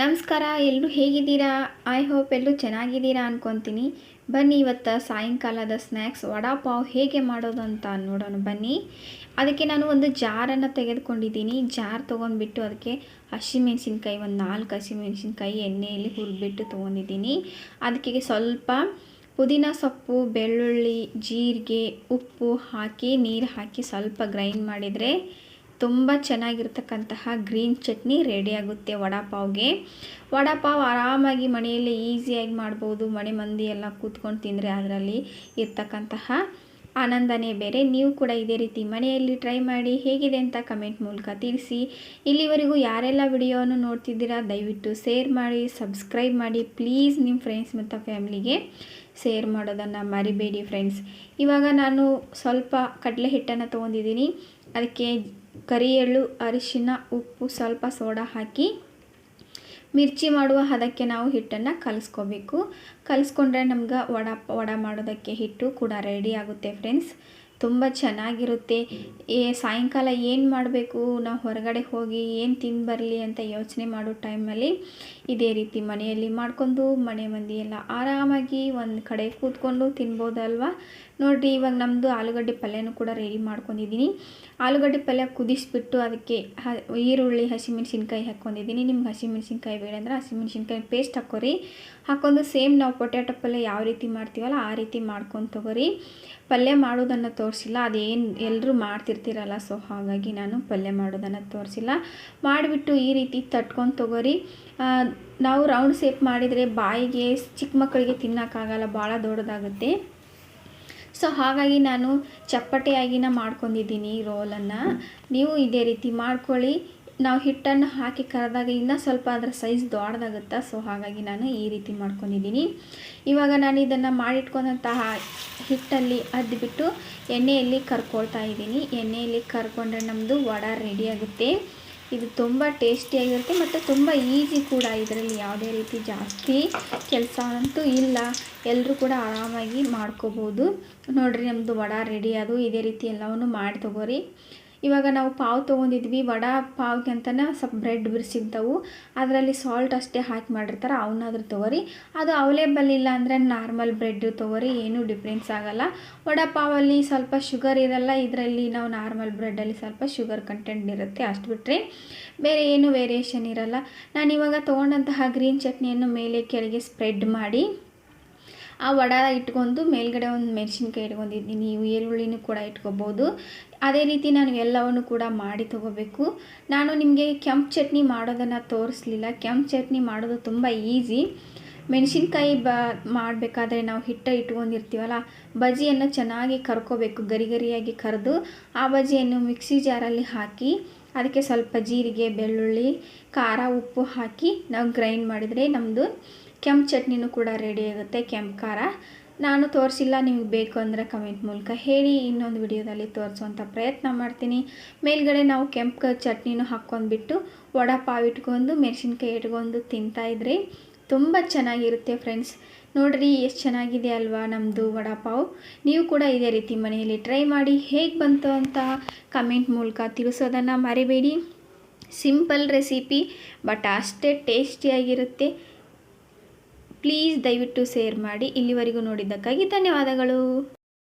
ನಮಸ್ಕಾರ ಎಲ್ಲರೂ ಹೇಗಿದ್ದೀರಾ? ಐ ಹೋಪ್ ಎಲ್ಲರೂ ಚೆನ್ನಾಗಿದ್ದೀರಾ ಅಂದ್ಕೊತೀನಿ ಬನ್ನಿ ಇವತ್ತು ಸಾಯಂಕಾಲದ ಸ್ನ್ಯಾಕ್ಸ್ ವಡಾ ಪಾವ್ ಹೇಗೆ ಮಾಡೋದು ಅಂತ ನೋಡೋಣ ಬನ್ನಿ. ಅದಕ್ಕೆ ನಾನು ಒಂದು ಜಾರನ್ನು ತೆಗೆದುಕೊಂಡಿದ್ದೀನಿ. ಜಾರ್ ತೊಗೊಂಡ್ಬಿಟ್ಟು ಅದಕ್ಕೆ ಹಸಿಮೆಣ್ಸಿನ್ಕಾಯಿ, ಒಂದು ನಾಲ್ಕು ಹಸಿಮೆಣ್ಸಿನ್ಕಾಯಿ ಎಣ್ಣೆಯಲ್ಲಿ ಹುರಿದ್ಬಿಟ್ಟು ತೊಗೊಂಡಿದ್ದೀನಿ. ಅದಕ್ಕೆ ಸ್ವಲ್ಪ ಪುದೀನ ಸೊಪ್ಪು, ಬೆಳ್ಳುಳ್ಳಿ, ಜೀರಿಗೆ, ಉಪ್ಪು ಹಾಕಿ, ನೀರು ಹಾಕಿ ಸ್ವಲ್ಪ ಗ್ರೈಂಡ್ ಮಾಡಿದರೆ ತುಂಬ ಚೆನ್ನಾಗಿರ್ತಕ್ಕಂತಹ ಗ್ರೀನ್ ಚಟ್ನಿ ರೆಡಿಯಾಗುತ್ತೆ ವಡಾಪಾವ್ಗೆ. ವಡಾಪಾವ್ ಆರಾಮಾಗಿ ಮನೆಯಲ್ಲಿ ಈಸಿಯಾಗಿ ಮಾಡ್ಬೋದು ಮನೆ ಮಂದಿ ಎಲ್ಲ ಕೂತ್ಕೊಂಡು ತಿಂದರೆ ಅದರಲ್ಲಿ ಇರ್ತಕ್ಕಂತಹ ಆನಂದನೇ ಬೇರೆ. ನೀವು ಕೂಡ ಇದೇ ರೀತಿ ಮನೆಯಲ್ಲಿ ಟ್ರೈ ಮಾಡಿ ಹೇಗಿದೆ ಅಂತ ಕಮೆಂಟ್ ಮೂಲಕ ತಿಳಿಸಿ. ಇಲ್ಲಿವರೆಗೂ ಯಾರೆಲ್ಲ ವಿಡಿಯೋನು ನೋಡ್ತಿದ್ದೀರಾ, ದಯವಿಟ್ಟು ಶೇರ್ ಮಾಡಿ, ಸಬ್ಸ್ಕ್ರೈಬ್ ಮಾಡಿ, ಪ್ಲೀಸ್ ನಿಮ್ಮ ಫ್ರೆಂಡ್ಸ್ ಮತ್ತು ಫ್ಯಾಮಿಲಿಗೆ ಶೇರ್ ಮಾಡೋದನ್ನು ಮರಿಬೇಡಿ ಫ್ರೆಂಡ್ಸ್. ಇವಾಗ ನಾನು ಸ್ವಲ್ಪ ಕಡಲೆ ಹಿಟ್ಟನ್ನು ತೊಗೊಂಡಿದ್ದೀನಿ. ಅದಕ್ಕೆ ಕರಿ ಎಳ್ಳು ಅರಿಶಿನ, ಉಪ್ಪು, ಸ್ವಲ್ಪ ಸೋಡಾ ಹಾಕಿ ಮಿರ್ಚಿ ಮಾಡುವ ಹದಕ್ಕೆ ನಾವು ಹಿಟ್ಟನ್ನು ಕಲಿಸ್ಕೋಬೇಕು. ಕಲಿಸ್ಕೊಂಡ್ರೆ ನಮ್ಗೆ ವಡ ವಡ ಮಾಡೋದಕ್ಕೆ ಹಿಟ್ಟು ಕೂಡ ರೆಡಿ ಆಗುತ್ತೆ ಫ್ರೆಂಡ್ಸ್ ತುಂಬ ಚೆನ್ನಾಗಿರುತ್ತೆ. ಏ, ಸಾಯಂಕಾಲ ಏನು ಮಾಡಬೇಕು? ನಾವು ಹೊರಗಡೆ ಹೋಗಿ ಏನು ತಿಂದು ಬರಲಿ ಅಂತ ಯೋಚನೆ ಮಾಡೋ ಟೈಮಲ್ಲಿ ಇದೇ ರೀತಿ ಮನೆಯಲ್ಲಿ ಮಾಡ್ಕೊಂಡು ಮನೆ ಮಂದಿ ಎಲ್ಲ ಆರಾಮಾಗಿ ಒಂದು ಕಡೆ ಕೂತ್ಕೊಂಡು ತಿನ್ಬೋದಲ್ವಾ? ನೋಡಿರಿ, ಇವಾಗ ನಮ್ಮದು ಆಲೂಗಡ್ಡೆ ಪಲ್ಯನೂ ಕೂಡ ರೆಡಿ ಮಾಡ್ಕೊಂಡಿದ್ದೀನಿ ಆಲೂಗಡ್ಡೆ ಪಲ್ಯ ಕುದಿಸ್ಬಿಟ್ಟು ಅದಕ್ಕೆ ಹ, ಈರುಳ್ಳಿ, ಹಸಿಮೆಣ್ಸಿನ್ಕಾಯಿ ಹಾಕ್ಕೊಂಡಿದ್ದೀನಿ ನಿಮ್ಗೆ ಹಸಿಮೆಣ್ಸಿನ್ಕಾಯಿ ಬೇಡ ಅಂದರೆ ಹಸಿಮೆಣ್ಸಿನ್ಕಾಯಿ ಪೇಸ್ಟ್ ಹಾಕೋರಿ. ಹಾಕೊಂಡು ಸೇಮ್ ನಾವು ಪೊಟ್ಯಾಟೊ ಪಲ್ಯ ಯಾವ ರೀತಿ ಮಾಡ್ತೀವಲ್ಲ ಆ ರೀತಿ ಮಾಡ್ಕೊಂಡು ತಗೋರಿ. ಪಲ್ಯ ಮಾಡೋದನ್ನು ತೋರಿಸಿಲ್ಲ, ಅದೇನು ಎಲ್ಲರೂ ಮಾಡ್ತಿರ್ತೀರಲ್ಲ, ಸೊ ಹಾಗಾಗಿ ನಾನು ಪಲ್ಯ ಮಾಡೋದನ್ನು ತೋರಿಸಿಲ್ಲ. ಮಾಡಿಬಿಟ್ಟು ಈ ರೀತಿ ತಟ್ಕೊಂಡು ತಗೋರಿ. ನಾವು ರೌಂಡ್ ಶೇಪ್ ಮಾಡಿದರೆ ಬಾಯಿಗೆ ಚಿಕ್ಕ ಮಕ್ಕಳಿಗೆ ತಿನ್ನೋಕ್ಕಾಗಲ್ಲ ಭಾಳ ದೊಡ್ಡದಾಗುತ್ತೆ. ಸೊ ಹಾಗಾಗಿ ನಾನು ಚಪ್ಪಟೆಯಾಗಿನ ಮಾಡ್ಕೊಂಡಿದ್ದೀನಿ ರೋಲನ್ನು. ನೀವು ಇದೇ ರೀತಿ ಮಾಡ್ಕೊಳ್ಳಿ. ನಾವು ಹಿಟ್ಟನ್ನು ಹಾಕಿ ಕರೆದಾಗ ಇನ್ನೂ ಸ್ವಲ್ಪ ಅದರ ಸೈಜ್ ದೊಡ್ಡದಾಗುತ್ತೆ? ಸೊ ಹಾಗಾಗಿ ನಾನು ಈ ರೀತಿ ಮಾಡ್ಕೊಂಡಿದ್ದೀನಿ. ಇವಾಗ ನಾನು ಇದನ್ನು ಮಾಡಿಟ್ಕೊಂಡಂತಹ ಹಿಟ್ಟಲ್ಲಿ ಅದ್ಬಿಟ್ಟು ಎಣ್ಣೆಯಲ್ಲಿ ಕರ್ಕೊಳ್ತಾ ಇದ್ದೀನಿ. ಎಣ್ಣೆಯಲ್ಲಿ ಕರ್ಕೊಂಡ್ರೆ ನಮ್ಮದು ವಡ ರೆಡಿ ಆಗುತ್ತೆ. ಇದು ತುಂಬ ಟೇಸ್ಟಿಯಾಗಿರುತ್ತೆ ಮತ್ತು ತುಂಬ ಈಸಿ ಕೂಡ. ಇದರಲ್ಲಿ ಯಾವುದೇ ರೀತಿ ಜಾಸ್ತಿ ಕೆಲಸ ಅಂತೂ ಇಲ್ಲ. ಎಲ್ಲರೂ ಕೂಡ ಆರಾಮಾಗಿ ಮಾಡ್ಕೋಬೋದು. ನೋಡಿರಿ ನಮ್ಮದು ವಡ ರೆಡಿ ಅದು. ಇದೇ ರೀತಿ ಎಲ್ಲವನ್ನು ಮಾಡಿ ತಗೋರಿ. ಇವಾಗ ನಾವು ಪಾವ್ ತೊಗೊಂಡಿದ್ವಿ, ವಡಾ ಪಾವ್ಗೆ ಅಂತಲೇ ಸ್ವಲ್ಪ ಬ್ರೆಡ್ ಬಿರ್ಸಿದ್ದವು ಅದರಲ್ಲಿ ಸಾಲ್ಟ್ ಅಷ್ಟೇ ಹಾಕಿ ಮಾಡಿರ್ತಾರೆ ಅವನ್ನಾದ್ರೂ ತೊಗೋರಿ. ಅದು ಅವೈಲೇಬಲ್ ಇಲ್ಲ ಅಂದರೆ ನಾರ್ಮಲ್ ಬ್ರೆಡ್ ತೊಗೋರಿ, ಏನೂ ಡಿಫ್ರೆನ್ಸ್ ಆಗೋಲ್ಲ. ವಡಾ ಪಾವಲ್ಲಿ ಸ್ವಲ್ಪ ಶುಗರ್ ಇರಲ್ಲ, ಇದರಲ್ಲಿ ನಾವು ನಾರ್ಮಲ್ ಬ್ರೆಡ್ಡಲ್ಲಿ ಸ್ವಲ್ಪ ಶುಗರ್ ಕಂಟೆಂಟ್ ಇರುತ್ತೆ, ಅಷ್ಟು ಬಿಟ್ಟರೆ ಬೇರೆ ಏನೂ ವೇರಿಯೇಷನ್ ಇರಲ್ಲ. ನಾನು ಇವಾಗ ತೊಗೊಂಡಂತಹ ಗ್ರೀನ್ ಚಟ್ನಿಯನ್ನು ಮೇಲೆ ಕೆಳಗೆ ಸ್ಪ್ರೆಡ್ ಮಾಡಿ ಆ ವಡ ಇಟ್ಕೊಂಡು ಮೇಲ್ಗಡೆ ಒಂದು ಮೆಣಸಿನ್ಕಾಯಿ ಇಟ್ಕೊಂಡಿದ್ದೀನಿ ನೀವು ಈರುಳ್ಳಿನೂ ಕೂಡ ಇಟ್ಕೋಬೋದು. ಅದೇ ರೀತಿ ನಾನು ಎಲ್ಲವನ್ನು ಕೂಡ ಮಾಡಿ ತೊಗೋಬೇಕು. ನಾನು ನಿಮಗೆ ಕೆಂಪು ಚಟ್ನಿ ಮಾಡೋದನ್ನು ತೋರಿಸ್ಲಿಲ್ಲ. ಕೆಂಪು ಚಟ್ನಿ ಮಾಡೋದು ತುಂಬ ಈಸಿ. ಮೆಣಸಿನ್ಕಾಯಿ ಬ ಮಾಡಬೇಕಾದ್ರೆ ನಾವು ಹಿಟ್ಟ ಇಟ್ಕೊಂಡಿರ್ತೀವಲ್ಲ, ಬಜಿಯನ್ನು ಚೆನ್ನಾಗಿ ಕರ್ಕೋಬೇಕು, ಗರಿ ಗರಿಯಾಗಿ ಕರೆದು ಆ ಬಜಿಯನ್ನು ಮಿಕ್ಸಿ ಜಾರಲ್ಲಿ ಹಾಕಿ, ಅದಕ್ಕೆ ಸ್ವಲ್ಪ ಜೀರಿಗೆ, ಬೆಳ್ಳುಳ್ಳಿ, ಖಾರ, ಉಪ್ಪು ಹಾಕಿ ನಾವು ಗ್ರೈಂಡ್ ಮಾಡಿದರೆ ನಮ್ಮದು ಕೆಂಪು ಚಟ್ನಿನೂ ಕೂಡ ರೆಡಿ ಆಗುತ್ತೆ, ಕೆಂಪು ಖಾರ. ನಾನು ತೋರಿಸಿಲ್ಲ, ನಿಮಗೆ ಬೇಕು ಅಂದರೆ ಕಮೆಂಟ್ ಮೂಲಕ ಹೇಳಿ, ಇನ್ನೊಂದು ವಿಡಿಯೋದಲ್ಲಿ ತೋರಿಸುವಂಥ ಪ್ರಯತ್ನ ಮಾಡ್ತೀನಿ. ಮೇಲ್ಗಡೆ ನಾವು ಕೆಂಪು ಚಟ್ನಿನೂ ಹಾಕ್ಕೊಂಡ್ಬಿಟ್ಟು ವಡ ಪಾವ್ ಇಟ್ಕೊಂಡು, ಮೆಣಸಿನ್ಕಾಯಿ ಇಟ್ಕೊಂಡು ತಿಂತಾಯಿದ್ರಿ ತುಂಬ ಚೆನ್ನಾಗಿರುತ್ತೆ ಫ್ರೆಂಡ್ಸ್ ನೋಡಿರಿ, ಎಷ್ಟು ಚೆನ್ನಾಗಿದೆ ಅಲ್ವಾ ನಮ್ಮದು ವಡಾಪಾವ್. ನೀವು ಕೂಡ ಇದೇ ರೀತಿ ಮನೆಯಲ್ಲಿ ಟ್ರೈ ಮಾಡಿ ಹೇಗೆ ಬಂತು ಅಂತ ಕಮೆಂಟ್ ಮೂಲಕ ತಿಳಿಸೋದನ್ನು ಮರಿಬೇಡಿ. ಸಿಂಪಲ್ ರೆಸಿಪಿ ಬಟ್ ಅಷ್ಟೇ ಟೇಸ್ಟಿಯಾಗಿರುತ್ತೆ ಪ್ಲೀಸ್ ದಯವಿಟ್ಟು ಶೇರ್ ಮಾಡಿ ಇಲ್ಲಿವರೆಗೂ ನೋಡಿದ್ದಕ್ಕಾಗಿ ಧನ್ಯವಾದಗಳು.